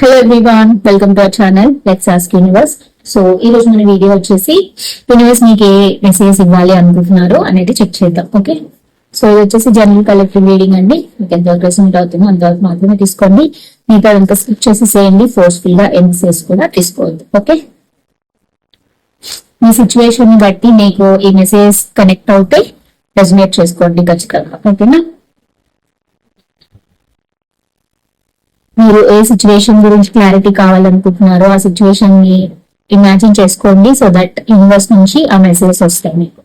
Hello everyone welcome to our channel let's ask universe so ఈ రోజు మన video వచ్చేసి యూనివర్స్ మీకు ఏ మెసేజ్ ఇవ్వాలి అనుకుంటున్నారో అనేది చెక్ చేద్దాం ఓకే సో ఇది వచ్చేసి జనరల్ కలెక్టివ్ రీడింగ్ అండి. మీకు ఎంతవరకు రెసెంట్ అవుతుందో అంతవరకు మాత్రమే తీసుకోండి. మిగతా అంతా స్కిప్ చేసి చేయండి ఫోర్స్ఫుల్గా ఏ మెసేజ్ కూడా తీసుకోవద్దు ఓకే మీ సిచ్యువేషన్ని బట్టి మీకు ఈ మెసేజ్ కనెక్ట్ అవుతే రెజనేట్ చేసుకోండి ఖచ్చితంగా ఓకేనా మీరు ఏ సిచ్యువేషన్ గురించి క్లారిటీ కావాలనుకుంటున్నారో ఆ సిచ్యువేషన్ని ఇమాజిన్ చేసుకోండి సో దట్ యూనివర్స్ నుంచి ఆ మెసేజెస్ వస్తాయి మీకు.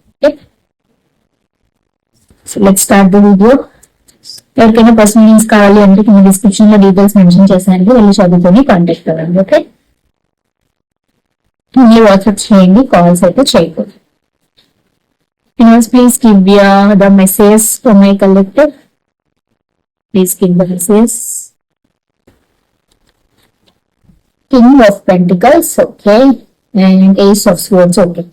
So let start the video ఎవరికైనా పర్సనల్ లింక్స్ కావాలి అంటే కింద డిస్క్రిప్షన్లో డీటెయిల్స్ మెన్షన్ చేశాను వెళ్ళి చదువుకొని కాంటాక్ట్ అవ్వండి ఓకే మీరు వాట్సాప్ చేయండి కాల్స్ అయితే చేయకూడదు. Universe please give the message for my collective please give the message king of pentacles okay? And ace of swords okay?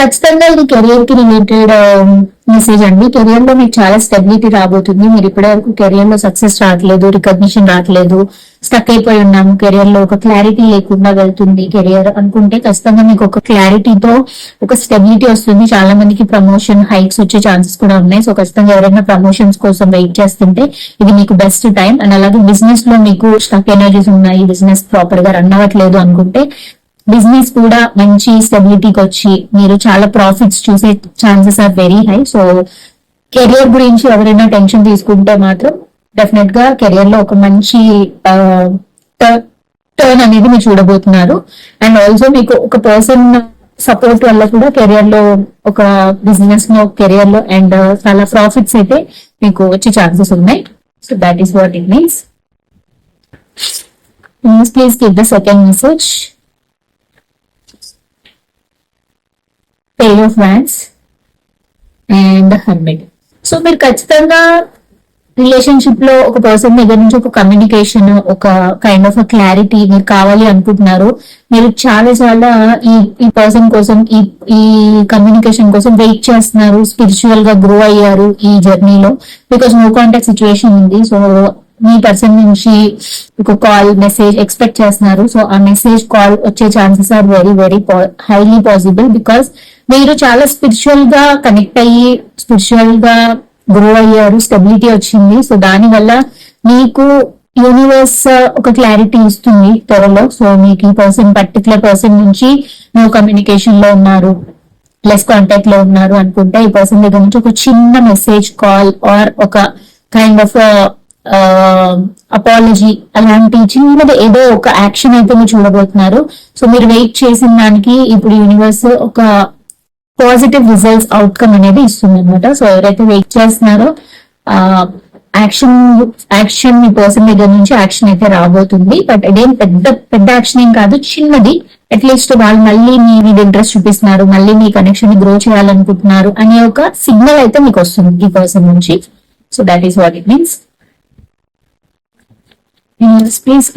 ఖచ్చితంగా ఇది కెరియర్కి రిలేటెడ్ um, మెసేజ్ అండి. కెరియర్లో మీకు చాలా స్టెబిలిటీ రాబోతుంది. మీరు ఇప్పటివరకు కెరియర్లో సక్సెస్ రావట్లేదు రికగ్నిషన్ రావట్లేదు స్టక్ అయిపోయి ఉన్నాము కెరియర్లో ఒక క్లారిటీ లేకుండా వెళ్తుంది. కెరియర్ అనుకుంటే ఖచ్చితంగా మీకు ఒక క్లారిటీతో ఒక స్టెబిలిటీ వస్తుంది. చాలా మందికి ప్రమోషన్ హైక్స్ వచ్చే ఛాన్సెస్ కూడా ఉన్నాయి. సో ఖచ్చితంగా ఎవరైనా ప్రమోషన్స్ కోసం వెయిట్ చేస్తుంటే ఇది మీకు బెస్ట్ టైం. అండ్ అలాగే బిజినెస్లో మీకు స్టక్ ఎనర్జీస్ ఉన్నాయి. బిజినెస్ ప్రాపర్గా రన్ అవ్వట్లేదు అనుకుంటే బిజినెస్ కూడా మంచి స్టెబిలిటీకి వచ్చి మీరు చాలా ప్రాఫిట్స్ చూసే chances are very high so career గురించి ఎవరైనా టెన్షన్ తీసుకుంటే మాత్రం డెఫినెట్గా కెరియర్లో ఒక మంచి టర్న్ అనేది మీరు చూడబోతున్నారు. అండ్ ఆల్సో మీకు ఒక పర్సన్ సపోర్ట్ వల్ల కూడా కెరియర్లో ఒక బిజినెస్లో కెరియర్లో అండ్ uh, చాలా ప్రాఫిట్స్ అయితే మీకు వచ్చే ఛాన్సెస్ ఉన్నాయి. So that is what it means please give the second message page of wands and hermit so మీరు ఖచ్చితంగా రిలేషన్షిప్లో ఒక పర్సన్ దగ్గర నుంచి ఒక కమ్యూనికేషన్ ఒక కైండ్ ఆఫ్ క్లారిటీ మీరు కావాలి అనుకుంటున్నారు. మీరు చాలా చాలా ఈ ఈ పర్సన్ కోసం ఈ ఈ కమ్యూనికేషన్ కోసం వెయిట్ చేస్తున్నారు. స్పిరిచువల్గా గ్రో అయ్యారు ఈ జర్నీలో బికాస్ నో కాంటాక్ట్ సిచ్యువేషన్ ఉంది. సో మీ పర్సన్ నుంచి ఒక కాల్ మెసేజ్ ఎక్స్పెక్ట్ చేస్తున్నారు. సో ఆ మెసేజ్ కాల్ వచ్చే chances are very very highly possible because మీరు చాలా స్పిరిచువల్గా కనెక్ట్ అయ్యి స్పిరిచువల్గా గ్రో అయ్యారు స్టెబిలిటీ వచ్చింది. సో దానివల్ల మీకు యూనివర్స్ uh, ఒక క్లారిటీ ఇస్తుంది త్వరలో. సో మీకు ఈ పర్సన్ పర్టికులర్ పర్సన్ నుంచి నువ్వు కమ్యూనికేషన్లో ఉన్నారు ప్లస్ కాంటాక్ట్లో ఉన్నారు అనుకుంటే ఈ పర్సన్ దగ్గర నుంచి ఒక చిన్న మెసేజ్ కాల్ ఆర్ ఒక kind of uh, Um, apology అలాంటి చిన్నది ఏదో ఒక యాక్షన్ అయితే మీరు చూడబోతున్నారు. సో మీరు వెయిట్ చేసిన దానికి ఇప్పుడు యూనివర్స్ ఒక పాజిటివ్ రిజల్ట్స్ అవుట్కమ్ అనేది ఇస్తుంది అనమాట సో ఎవరైతే వెయిట్ చేస్తున్నారో యాక్షన్ యాక్షన్ మీ పర్సన్ దగ్గర నుంచి యాక్షన్ అయితే రాబోతుంది. బట్ అదేం పెద్ద పెద్ద యాక్షన్ ఏం కాదు చిన్నది. అట్లీస్ట్ వాళ్ళు మళ్ళీ మీ మీద ఇంట్రెస్ట్ చూపిస్తున్నారు మళ్ళీ మీ కనెక్షన్ని గ్రో చేయాలనుకుంటున్నారు అనే ఒక సిగ్నల్ అయితే మీకు వస్తుంది ఈ పర్సన్ నుంచి. So that is what it means please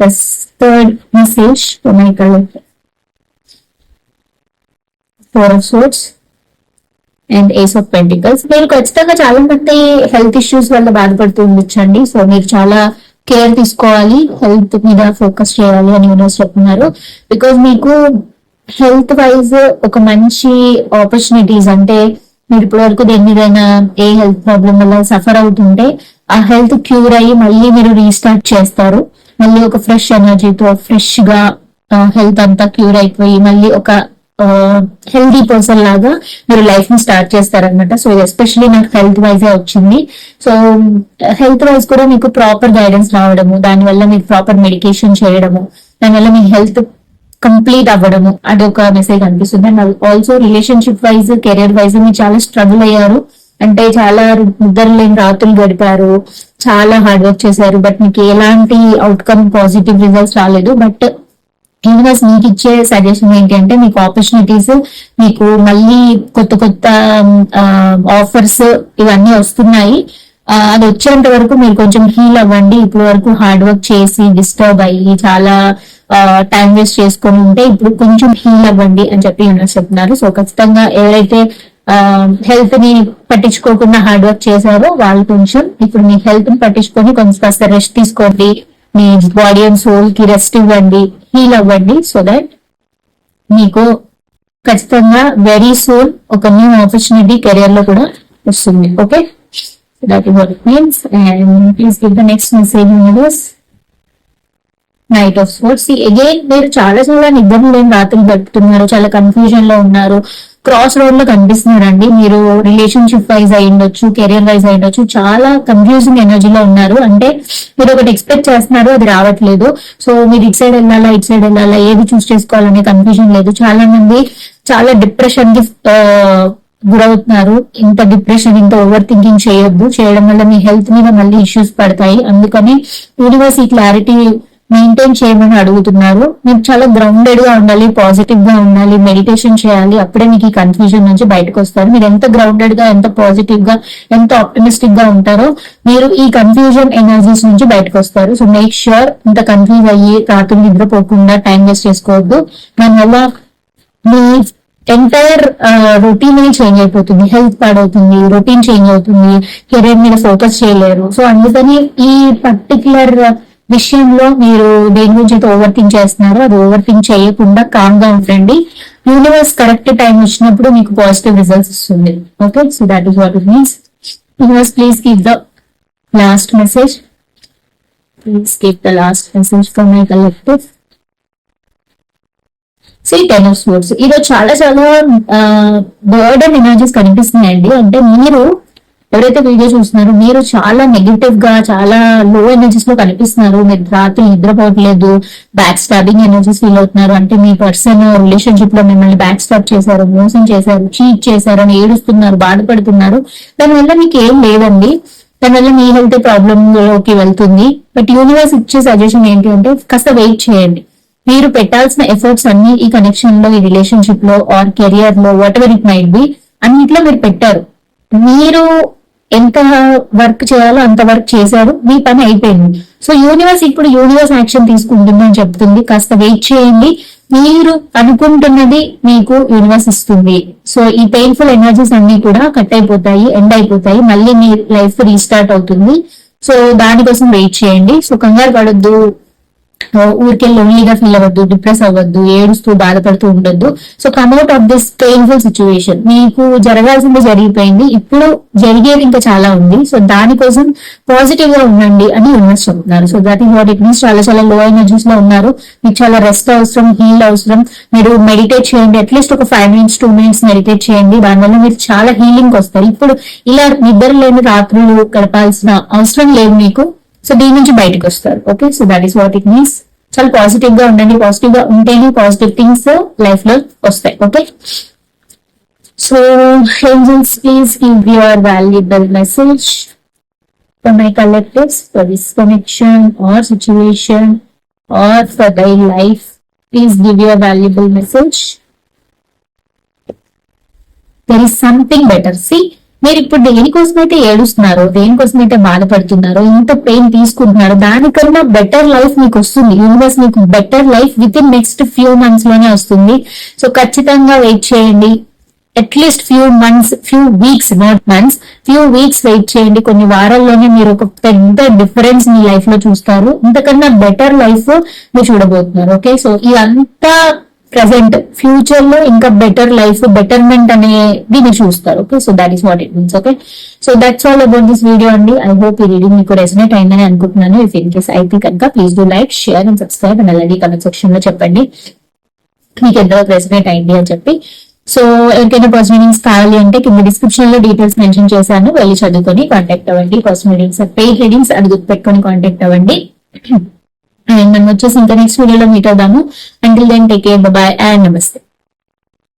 the third message message my collector. Four of Swords and ace of pentacles మీరు ఖచ్చితంగా చాలా మంది హెల్త్ ఇష్యూస్ వల్ల బాధపడుతూ ఉండొచ్చండి. సో మీరు చాలా కేర్ తీసుకోవాలి హెల్త్ మీద ఫోకస్ చేయాలి అని యూనివర్స్ చెప్తున్నారు. బికాజ్ మీకు హెల్త్ వైజ్ ఒక మంచి ఆపర్చునిటీస్ అంటే మీరు ఇప్పటివరకు దేని మీదైనా ఏ హెల్త్ ప్రాబ్లం వల్ల సఫర్ అవుతుంటే ఆ హెల్త్ క్యూర్ అయ్యి మళ్ళీ మీరు రీస్టార్ట్ చేస్తారు. మళ్ళీ ఒక ఫ్రెష్ ఎనర్జీతో ఫ్రెష్గా హెల్త్ అంతా క్యూర్ అయిపోయి మళ్ళీ ఒక హెల్దీ పర్సన్ లాగా మీరు లైఫ్ని స్టార్ట్ చేస్తారనమాట సో ఎస్పెషలీ నాకు హెల్త్ వైజ్ వచ్చింది. సో హెల్త్ వైజ్ కూడా మీకు ప్రాపర్ గైడెన్స్ రావడము దానివల్ల మీకు ప్రాపర్ మెడికేషన్ చేయడము దానివల్ల మీ హెల్త్ కంప్లీట్ అవ్వడము అది ఒక మెసేజ్ అనిపిస్తుంది. And also relationship wise career wise మీరు చాలా స్ట్రగుల్ అయ్యారు. అంటే చాలా నిద్ర లేని రాత్రులు గడిపారు చాలా హార్డ్ వర్క్ చేశారు బట్ మీకు ఎలాంటి అవుట్కమ్ పాజిటివ్ రిజల్ట్స్ రాలేదు. బట్ యూనివర్స్ మీకు ఇచ్చే సజెషన్ ఏంటి అంటే మీకు ఆపర్చునిటీస్ మీకు మళ్ళీ కొత్త కొత్త um, uh, ఆఫర్స్ ఇవన్నీ వస్తున్నాయి. Uh, అది వచ్చేంత వరకు మీరు కొంచెం హీల్ అవ్వండి. ఇప్పుడు వరకు హార్డ్ వర్క్ చేసి డిస్టర్బ్ అయ్యి చాలా uh, టైం వేస్ట్ చేసుకొని ఉంటే ఇప్పుడు కొంచెం హీల్ అవ్వండి అని చెప్పి యూనివర్స్ చెప్తున్నారు. సో ఖచ్చితంగా ఎవరైతే హెల్త్ని పట్టించుకోకుండా హార్డ్ వర్క్ చేశారో. వాళ్ళు కొంచెం ఇప్పుడు మీ హెల్త్ని పట్టించుకొని కొంచెం కాస్త రెస్ట్ తీసుకోండి. మీ బాడీ అండ్ సోల్కి రెస్ట్ ఇవ్వండి హీల్ అవ్వండి సో దట్ మీకు ఖచ్చితంగా వెరీ సూన్ ఒక న్యూ ఆపర్చునిటీ కెరియర్లో కూడా వస్తుంది. Okay that is what means and please give the next message universe night of sports again మీరు చాలా చాలా నిద్ర లేని రాత్రి గడుపుతున్నారు చాలా కన్ఫ్యూజన్లో ఉన్నారు. క్రాస్ రోడ్లో కనిపిస్తున్నారండి. మీరు రిలేషన్షిప్ వైజ్ అయి ఉండొచ్చు కెరియర్ వైజ్ అయి ఉండొచ్చు చాలా కన్ఫ్యూజింగ్ ఎనర్జీలో ఉన్నారు. అంటే మీరు ఒకటి ఎక్స్పెక్ట్ చేస్తున్నారు అది రావట్లేదు. సో మీరు ఇటు సైడ్ వెళ్ళాలా ఇటు సైడ్ వెళ్ళాలా ఏది చూస్ చేసుకోవాలనే కన్ఫ్యూజన్ లేదు. చాలా మంది చాలా డిప్రెషన్కి గురవుతున్నారు. ఇంత డిప్రెషన్ ఇంత ఓవర్ థింకింగ్ చేయొద్దు. చేయడం వల్ల మీ హెల్త్ మీద మళ్ళీ ఇష్యూస్ పడతాయి. అందుకని యూనివర్స్ ఈ క్లారిటీ మెయింటైన్ చేయమని అడుగుతున్నారు. మీరు చాలా గ్రౌండెడ్గా ఉండాలి పాజిటివ్గా ఉండాలి మెడిటేషన్ చేయాలి. అప్పుడే మీకు ఈ కన్ఫ్యూజన్ నుంచి బయటకు వస్తారు. మీరు ఎంత గ్రౌండెడ్గా ఎంత పాజిటివ్గా ఎంత ఆప్టిమిస్టిక్గా ఉంటారో మీరు ఈ కన్ఫ్యూజన్ ఎనర్జీస్ నుంచి బయటకు వస్తారు. సో మేక్ ష్యూర్ ఇంత కన్ఫ్యూజ్ అయ్యి రాత్రి నిద్రపోకుండా టైం వేస్ట్ చేసుకోవద్దు. దానివల్ల మీ ఎంటైర్ రొటీన్ చేంజ్ అయిపోతుంది. హెల్త్ పాడవుతుంది రొటీన్ చేంజ్ అవుతుంది. కెరీర్ మీద ఫోకస్ చేయలేరు. సో అందుకని ఈ పర్టికులర్ విషయంలో మీరు దేని గురించి ఓవర్ థింక్ చేస్తున్నారు అది ఓవర్ థింక్ చేయకుండా కామ్గా ఉండండి. యూనివర్స్ కరెక్ట్ టైం వచ్చినప్పుడు మీకు పాజిటివ్ రిజల్ట్స్ ఇస్తుంది okay so that is what it means universe please give the last message please give the last message for my collective see ten of sports ఈరోజు చాలా చాలా uh, burden energies కనిపిస్తున్నాయండి. అంటే మీరు ఎవరైతే video చూస్తున్నారో మీరు చాలా నెగిటివ్గా చాలా లో ఎనర్జీస్లో కనిపిస్తున్నారు. మీరు రాత్రి నిద్రపోవట్లేదు బ్యాక్ స్టాబింగ్ ఎనర్జీస్ ఫీల్ అవుతున్నారు. అంటే మీ పర్సన్ రిలేషన్షిప్లో మిమ్మల్ని బ్యాక్ స్టాప్ చేశారు మోసం చేశారు చీట్ చేశారు అని ఏడుస్తున్నారు బాధపడుతున్నారు. దానివల్ల మీకు ఏం లేదండి. దానివల్ల మీ హెల్త్ ప్రాబ్లమ్లోకి వెళ్తుంది. బట్ యూనివర్స్ ఇచ్చే సజెషన్ ఏంటి అంటే కాస్త వెయిట్ చేయండి. మీరు పెట్టాల్సిన ఎఫర్ట్స్ అన్ని ఈ కనెక్షన్లో ఈ రిలేషన్షిప్లో ఆర్ కెరియర్లో whatever it might be అన్నిట్లో మీరు పెట్టారు. మీరు ఎంత వర్క్ చేయాలో అంత వర్క్ చేశారు మీ పని అయిపోయింది. సో యూనివర్స్ ఇప్పుడు యూనివర్స్ యాక్షన్ తీసుకుంటుంది అని చెప్తుంది. కాస్త వెయిట్ చేయండి. మీరు అనుకుంటున్నది మీకు యూనివర్స్ ఇస్తుంది. సో ఈ పెయిన్ఫుల్ ఎనర్జీస్ అన్ని కూడా కట్ అయిపోతాయి ఎండ్ అయిపోతాయి. మళ్ళీ మీ లైఫ్ రీస్టార్ట్ అవుతుంది. సో దానికోసం వెయిట్ చేయండి. సో కంగారు పడొద్దు. ఊరికే లోన్లీగా ఫీల్ అవ్వద్దు డిప్రెస్ అవ్వద్దు ఏడుస్తూ బాధపడుతూ ఉండొద్దు. So come out of this painful situation మీకు జరగాల్సింది జరిగిపోయింది. ఇప్పుడు జరిగేది ఇంకా చాలా ఉంది. సో దానికోసం పాజిటివ్గా ఉండండి అని యూనివర్స్ చెప్తున్నారు so that is what it means చాలా చాలా లో ఎనర్జీస్లో ఉన్నారు. మీకు చాలా రెస్ట్ అవసరం హీల్ అవసరం. మీరు మెడిటేట్ చేయండి. అట్లీస్ట్ ఒక five minutes two minutes meditate చేయండి. దానివల్ల మీరు చాలా హీలింగ్ వస్తారు. ఇప్పుడు ఇలా నిద్ర లేని రాత్రులు గడపాల్సిన అవసరం లేదు మీకు. సో దీని నుంచి బయటకు వస్తారు okay so that is what it means చాలా పాజిటివ్ గా ఉండండి పాజిటివ్ గా ఉంటేనే పాజిటివ్ థింగ్స్ లైఫ్ లో వస్తాయి okay so angels please give your valuable message for my collectives for this connection or situation or for thy life please give your valuable message there is something better see మీరు ఇప్పుడు దేనికోసం అయితే ఏడుస్తున్నారో దేనికోసం అయితే బాధపడుతున్నారో ఇంత పెయిన్ తీసుకుంటున్నారో దానికన్నా బెటర్ లైఫ్ మీకు వస్తుంది యూనివర్స్ మీకు better life within next few మంత్స్లోనే వస్తుంది. సో ఖచ్చితంగా వెయిట్ చేయండి. At least few months few weeks not months few weeks wait చేయండి. కొన్ని వారాల్లోనే మీరు ఒక పెద్ద డిఫరెన్స్ మీ లైఫ్లో చూస్తారు. ఇంతకన్నా బెటర్ లైఫ్ మీరు చూడబోతున్నారు. ఓకే సో ఇదంతా ప్రెసెంట్ ఫ్యూచర్లో ఇంకా బెటర్ లైఫ్ బెటర్మెంట్ అనేది మీరు చూస్తారు. Okay so that is what it means okay so that's all about this video అండి. ఐ హోప్ ఈ రీడింగ్ మీకు రెసినేట్ అయిందని అనుకుంటున్నాను. ఇఫ్ ఇన్ కేస్ అయితే కనుక please do like share and subscribe and అలాగే కమెంట్ సెక్షన్లో చెప్పండి. మీకు ఎంతవరకు రెసినేట్ అయింది అని చెప్పి. సో ఎవరికైనా పర్సనల్ రీడింగ్స్ కావాలి అంటే కింద డిస్క్రిప్షన్లో డీటెయిల్స్ మెన్షన్ చేశాను. వెళ్ళి చదువుకొని కాంటాక్ట్ అవ్వండి. పర్సనల్ రీడింగ్స్ పెయిడ్ రీడింగ్స్ అది గుర్తుపెట్టుకొని కాంటాక్ట్ అవ్వండి. అండ్ మనం వచ్చేసి ఇంకా నెక్స్ట్ వీడియోలో మీట్ అవుదాము until then take care bye and నమస్తే